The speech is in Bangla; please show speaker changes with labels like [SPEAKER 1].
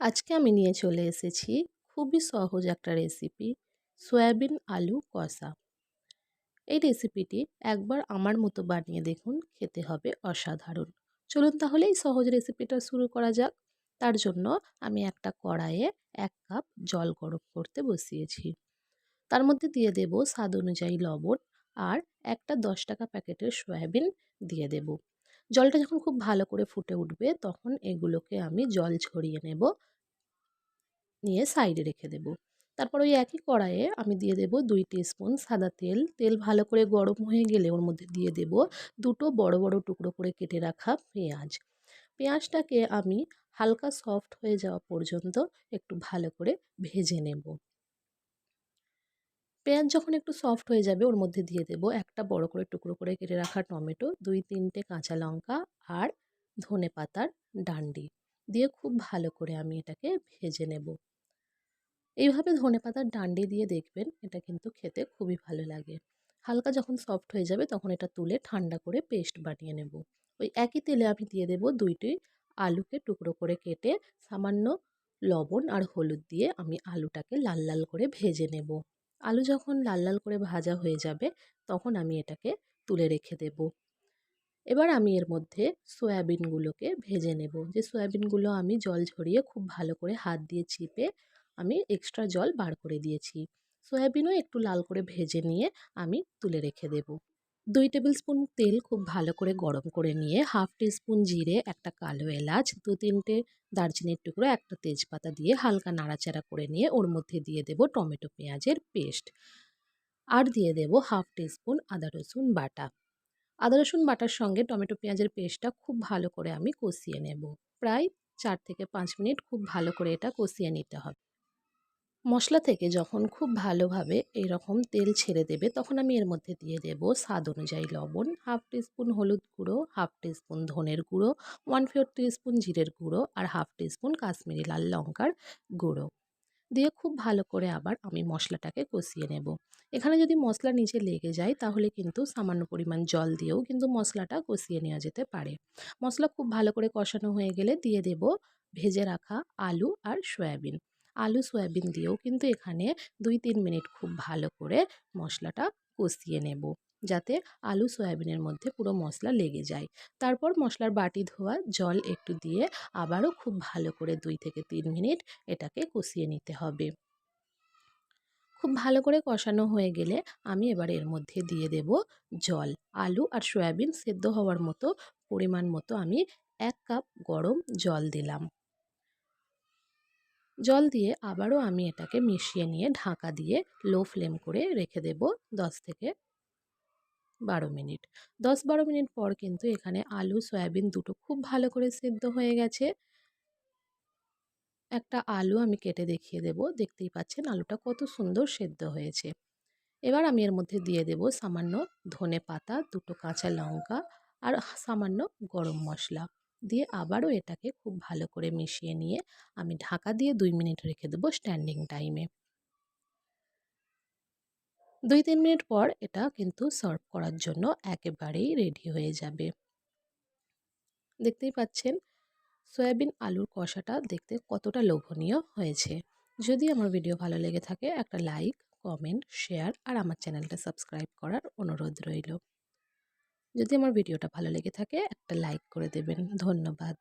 [SPEAKER 1] আজকে আমি নিয়ে চলে এসেছি খুবই সহজ একটা রেসিপি সয়াবিন আলু কষা। এই রেসিপিটি একবার আমার মতো বানিয়ে দেখুন, খেতে হবে অসাধারণ। চলুন তাহলে এই সহজ রেসিপিটা শুরু করা যাক। তার জন্য আমি একটা কড়াইয়ে এক কাপ জল গরম করতে বসিয়েছি। তার মধ্যে দিয়ে দেব স্বাদ অনুযায়ী লবণ আর একটা দশ টাকা প্যাকেটের সয়াবিন দিয়ে দেব। জলটা যখন খুব ভালো করে ফুটে উঠবে, তখন এগুলোকে আমি জল ছড়িয়ে নেব। নিয়ে সাইডে রেখে দেব। তারপর ওই একই কড়াইয়ে আমি দিয়ে দেব দুই স্পুন সাদা তেল। তেল ভালো করে গরম হয়ে গেলে ওর মধ্যে দিয়ে দেব দুটো বড় বড় টুকরো করে কেটে রাখা পেঁয়াজ। পেঁয়াজটাকে আমি হালকা সফট হয়ে যাওয়া পর্যন্ত একটু ভালো করে ভেজে নেব। পেঁয়াজ যখন একটু সফট হয়ে যাবে, ওর মধ্যে দিয়ে দেব একটা বড় করে টুকরো করে কেটে রাখা টমেটো, দুই তিনটে কাঁচা লঙ্কা আর ধনে পাতার ডান্ডি দিয়ে খুব ভালো করে আমি এটাকে ভেজে নেব। এইভাবে ধনে পাতার ডান্ডি দিয়ে দেখবেন এটা কিন্তু খেতে খুবই ভালো লাগে। হালকা যখন সফট হয়ে যাবে তখন এটা তুলে ঠান্ডা করে পেস্ট বানিয়ে নেব। ওই একই তেলে আমি দিয়ে দেব দুইটি আলুকে টুকরো করে কেটে সামান্য লবণ আর হলুদ দিয়ে আমি আলুটাকে লাল লাল করে ভেজে নেব। আলু যখন লাল লাল করে ভাজা হয়ে যাবে, তখন আমি এটাকে তুলে রেখে দেব। এবার আমি এর মধ্যে সয়াবিনগুলোকে ভেজে নেব। যে সয়াবিনগুলো আমি জল ঝরিয়ে খুব ভালো করে হাত দিয়ে চিপে আমি এক্সট্রা জল বার করে দিয়েছি। সয়াবিনও একটু লাল করে ভেজে নিয়ে আমি তুলে রেখে দেব। দুই টেবিল স্পুন তেল খুব ভালো করে গরম করে নিয়ে হাফ স্পুন জিরে, একটা কালো এলাচ, দু তিনটে দারচিনির টুকরো, একটা তেজপাতা দিয়ে হালকা নাড়াচাড়া করে নিয়ে ওর মধ্যে দিয়ে দেব টমেটো পেঁয়াজের পেস্ট। আর দিয়ে দেব হাফ স্পুন আদা রসুন বাটা। আদা রসুন বাটার সঙ্গে টমেটো পেঁয়াজের পেস্টটা খুব ভালো করে আমি কষিয়ে নেব। প্রায় চার থেকে পাঁচ মিনিট খুব ভালো করে এটা কষিয়ে নিতে হবে। মশলা থেকে যখন খুব ভালোভাবে এরকম তেল ছেড়ে দেবে, তখন আমি এর মধ্যে দিয়ে দেব স্বাদ অনুযায়ী লবণ, হাফ টিস্পুন হলুদ গুঁড়ো, হাফ টিস্পুন ধনের গুঁড়ো, ওয়ান ফোর টিস্পুন জিরের গুঁড়ো আর হাফ টিস্পুন কাশ্মীরি লাল লঙ্কার গুঁড়ো। দিয়ে খুব ভালো করে আবার আমি মশলাটাকে কষিয়ে নেব। এখানে যদি মশলা নিচে লেগে যায়, তাহলে কিন্তু সামান্য পরিমাণ জল দিয়েও কিন্তু মশলাটা কষিয়ে নেওয়া যেতে পারে। মশলা খুব ভালো করে কষানো হয়ে গেলে দিয়ে দেব ভেজে রাখা আলু আর সয়াবিন। আলু, সয়াবিন দিয়েও কিন্তু এখানে দুই, তিন মিনিট খুব ভালো করে মশলাটা কষিয়ে নেব। যাতে আলু, সয়াবিনের মধ্যে পুরো মশলা লেগে যায়। তারপর মশলার বাটি ধোয়া, জল একটু দিয়ে আবারও খুব ভালো করে দুই থেকে তিন মিনিট এটাকে কষিয়ে নিতে হবে। খুব ভালো করে কষানো হয়ে গেলে আমি এবার এর মধ্যে দিয়ে দেব জল। আলু আর সয়াবিন সেদ্ধ হওয়ার মতো পরিমাণ মতো আমি এক কাপ গরম জল দিলাম। জল দিয়ে আবারও আমি এটাকে মিশিয়ে নিয়ে ঢাকা দিয়ে লো ফ্লেম করে রেখে দেব দশ থেকে বারো মিনিট। দশ বারো মিনিট পর কিন্তু এখানে আলু, সয়াবিন দুটো খুব ভালো করে সেদ্ধ হয়ে গেছে। একটা আলু আমি কেটে দেখিয়ে দেব, দেখতেই পাচ্ছেন আলুটা কত সুন্দর সেদ্ধ হয়েছে। এবার আমি এর মধ্যে দিয়ে দেব সামান্য ধনে পাতা, দুটো কাঁচা লঙ্কা আর সামান্য গরম মশলা। দিয়ে আবারও এটাকে খুব ভালো করে মিশিয়ে নিয়ে আমি ঢাকা দিয়ে দুই মিনিট রেখে দেবো স্ট্যান্ডিং টাইমে। দুই তিন মিনিট পর এটা কিন্তু সার্ভ করার জন্য একেবারেই রেডি হয়ে যাবে। দেখতেই পাচ্ছেন, সয়াবিন আলুর কষাটা দেখতে কতটা লোভনীয় হয়েছে। যদি আমার ভিডিও ভালো লেগে থাকে, একটা লাইক, কমেন্ট, শেয়ার আর আমার চ্যানেলটা সাবস্ক্রাইব করার অনুরোধ রইল। যদি আমার ভিডিওটা ভালো লেগে থাকে একটা লাইক করে দেবেন। ধন্যবাদ।